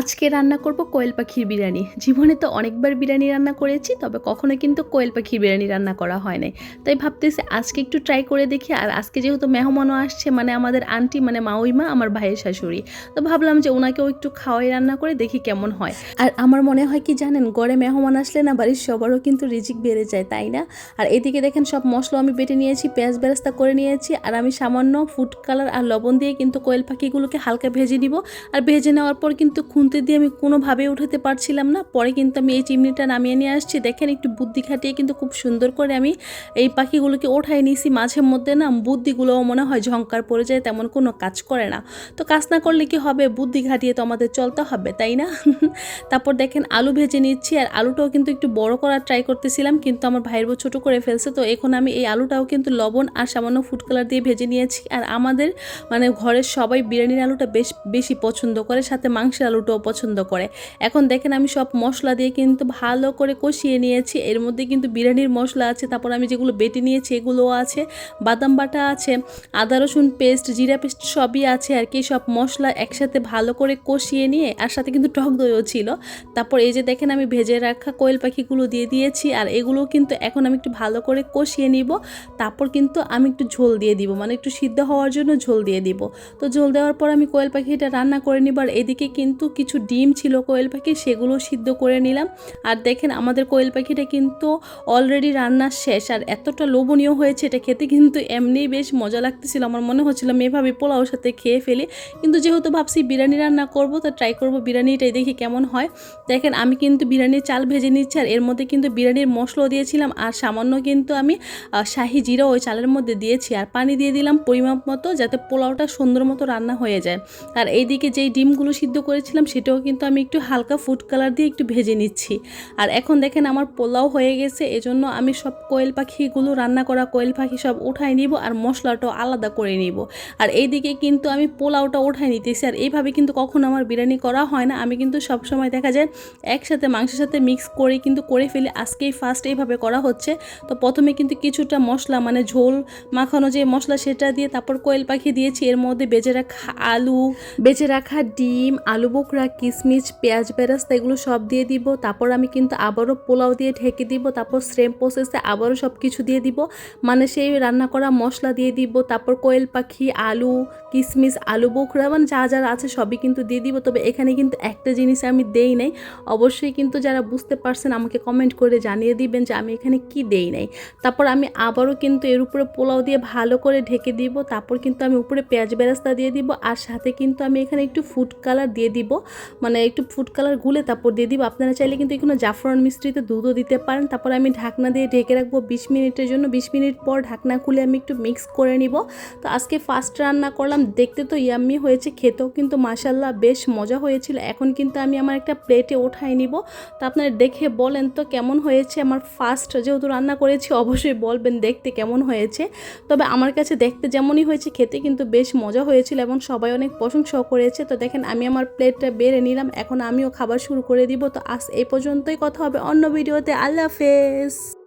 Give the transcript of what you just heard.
আজকে রান্না করব কোয়েল পাখির বিরিয়ানি। জীবনে তো অনেকবার বিরিয়ানি রান্না করেছি, তবে কখনো কিন্তু কোয়েল পাখির বিরিয়ানি রান্না করা হয় নাই। তাই ভাবতেছি আজকে একটু ট্রাই করে দেখি, আর আজকে যেহেতু মেহমানও আসছে মানে আমাদের আন্টি মানে মাউইমা, আমার ভাইয়ের শাশুড়ি, তো ভাবলাম যে ওনাকেও একটু খাওয়াই রান্না করে দেখি কেমন হয়। আর আমার মনে হয় কি জানেন, গড়ে মেহমান আসলে না, বাড়ির সবারও কিন্তু রিজিক বেড়ে যায়, তাই না? আর এদিকে দেখেন সব মশলা আমি বেটে নিয়েছি, পেঁয়াজ বেরেস্তা করে নিয়েছি, আর আমি সামান্য ফুড কালার আর লবণ দিয়ে কিন্তু কোয়েল পাখিগুলোকে হালকা ভেজে নিব। আর ভেজে নেওয়ার পর কিন্তু খুন্তি দিয়ে আমি কোনোভাবে উঠাতে পারছিলাম না। পরে কিন্তু আমি এই চিমনিটা নামিয়ে নিয়ে আসছি। দেখেন একটু বুদ্ধি খাটিয়ে কিন্তু খুব সুন্দর করে আমি এই পাখিগুলোকে ওঠাই নিয়েছি। মাঝে মধ্যে না বুদ্ধিগুলোও মনে হয় ঝঙ্কার পড়ে যায়, তেমন কোনো কাজ করে না। তো কাজ না করলে কি হবে? বুদ্ধি খাটিয়ে তো আমাদের চলতে হবে, তাই না? তারপর দেখেন আলু ভেজে নিচ্ছি আর আলুটাও কিন্তু একটু বড় করার ট্রাই করতেছিলাম, কিন্তু আমার ভাইয়ের বউ ছোটো করে ফেলছে। তো এখন আমি এই আলুটাও কিন্তু লবণ আর সামান্য ফুড কালার দিয়ে ভেজে নিয়েছি। আর আমাদের মানে ঘরের সবাই বিরিয়ানির আলুটা বেশ, বেশি পছন্দ করে, সাথে মাংসের আলুটাও পছন্দ করে। এখন দেখেন আমি সব মশলা দিয়ে কিন্তু ভালো করে কষিয়ে নিয়েছি। এর মধ্যে কিন্তু বিরিয়ানির মশলা আছে, তারপর আমি যেগুলো বেটে নিয়েছি এগুলোও আছে, বাদাম বাটা আছে, আদা রসুন পেস্ট, জিরা পেস্ট সবই আছে আর কি। সব মশলা একসাথে ভালো করে কষিয়ে নিয়ে, আর সাথে কিন্তু টক দইও ছিল। তারপর এই যে দেখেন আমি ভেজে রাখা কোয়েল পাখিগুলো দিয়ে দিয়েছি, আর এগুলো কিন্তু এখন আমি একটু ভালো করে কষিয়ে নিব। তারপর কিন্তু আমি একটু ঝোল দিয়ে দিব মানে একটু সিদ্ধ হওয়ার জন্য ঝোল দিয়ে দিব। তো ঝোল দেওয়ার পর আমি কোয়েল পাখিটা রান্না করে নিব, আর এদিকে কিন্তু কিছু ডিম ছিল কোয়েল পাখি, সেগুলো সিদ্ধ করে নিলাম। আর দেখেন আমাদের কোয়েল পাখিটা কিন্তু অলরেডি রান্না শেষ। আর এতটা লোভনীয় হয়েছে এটা খেতে কিন্তু এমনিই বেশ মজা লাগতেছিল। আমার মনে হচ্ছিল আমি এভাবে পোলাওর সাথে খেয়ে ফেলি। কিন্তু যেহেতু ভাবছি বিরিয়ানি রান্না করব, তো ট্রাই করব বিরিয়ানিটাই দেখি কেমন হয়। দেখেন আমি কিন্তু বিরিয়ানির চাল ভেজে নিচ্ছি, আর এর মধ্যে কিন্তু বিরিয়ানির মশলাও দিয়েছিলাম। আর সামান্য কিন্তু আমি শাহি জিরা ওই চালের মধ্যে দিয়েছি। আর পানি দিয়ে দিলাম পরিমাপ মতো, যাতে পোলাওটা সুন্দর মতো রান্না হয়ে যায়। আর এইদিকে যেই ডিমগুলো সিদ্ধ করেছিলাম সেটাও কিন্তু আমি একটু হালকা ফুড কালার দিয়ে একটু ভেজে নিচ্ছি। আর এখন দেখেন আমার পোলাও হয়ে গেছে, এজন্য আমি সব কোয়েল পাখিগুলো রান্না করা কোয়েল পাখি সব উঠাই নিব আর মশলাটাও আলাদা করে নিব। আর এইদিকে কিন্তু আমি পোলাওটা উঠাই নিতেছি, আর এইভাবে কিন্তু কখনো আমার বিরিয়ানি করা হয় না। আমি কিন্তু সব সময় দেখা যায় একসাথে মাংসের সাথে মিক্স করে কিন্তু করে ফেলি, আজকেই ফার্স্ট এইভাবে করা হচ্ছে। তো প্রথমে কিন্তু কিছুটা মশলা মানে ঝোল মাখানো যে মশলা সেটা দিয়ে তারপর কোয়েল পাখি দিয়েছি, এর মধ্যে বেজে রাখা আলু, বেজে রাখা ডিম, আলু বোকরা কিশমিশ পেঁয়াজ বেরাস্তা এগুলো সব দিয়ে দিব। তারপর আমি কিন্তু আবারও পোলাও দিয়ে ঢেকে দিব। তারপর সেম প্রসেসে আবারও সব কিছু দিয়ে দিব। মানে সেই রান্না করা মশলা দিয়ে দিব। তারপর কোয়েল পাখি, আলু কিশমিশ আলু বোখরা মানে যা যা আছে সবই কিন্তু দিয়ে দিব। তবে এখানে কিন্তু একটা জিনিস আমি দেই নাই। অবশ্যই কিন্তু যারা বুঝতে পারছেন আমাকে কমেন্ট করে জানিয়ে দিবেন যে আমি এখানে কি দেই নাই। তারপর আমি আবারও কিন্তু এর উপরে পোলাও দিয়ে ভালো করে ঢেকে দিব। তারপর কিন্তু আমি উপরে পেঁয়াজ বেরাস্তা দিয়ে দিব। আর সাথে কিন্তু আমি এখানে একটু ফুড কালার দিয়ে দিব। মানে একটু ফুড কালার গুলে তারপর দিয়ে দিব। আপনারা চাইলে কিন্তু এখানে জাফরান মিষ্টিতে দুধও দিতে পারেন। তারপর আমি ঢাকনা দিয়ে ঢেকে রাখব বিশ মিনিটের জন্য। বিশ মিনিট পর ঢাকনা খুলে আমি একটু মিক্স করে নিব। তো আজকে ফার্স্ট রান্না করলাম। দেখতে তো ইয়াম্মি হয়েছে, খেতেও কিন্তু মাসাল্লাহ বেশ মজা হয়েছিল। এখন কিন্তু আমি আমার একটা প্লেটে ওঠাই নিব। তো আপনারা দেখে বলেন তো কেমন হয়েছে আমার ফার্স্ট যেহেতু রান্না করেছি, অবশ্যই বলবেন দেখতে কেমন হয়েছে। তবে আমার কাছে দেখতে যেমনই হয়েছে, খেতে কিন্তু বেশ মজা হয়েছিল এবং সবাই অনেক প্রশংসাও করেছে। তো দেখেন আমি আমার প্লেটটা বেড়ে নিলাম। এখন আমিও খাবার শুরু করে দিব। তো আজ এই পর্যন্তই। কথা হবে অন্য ভিডিওতে। আল্লাহ হাফেজ।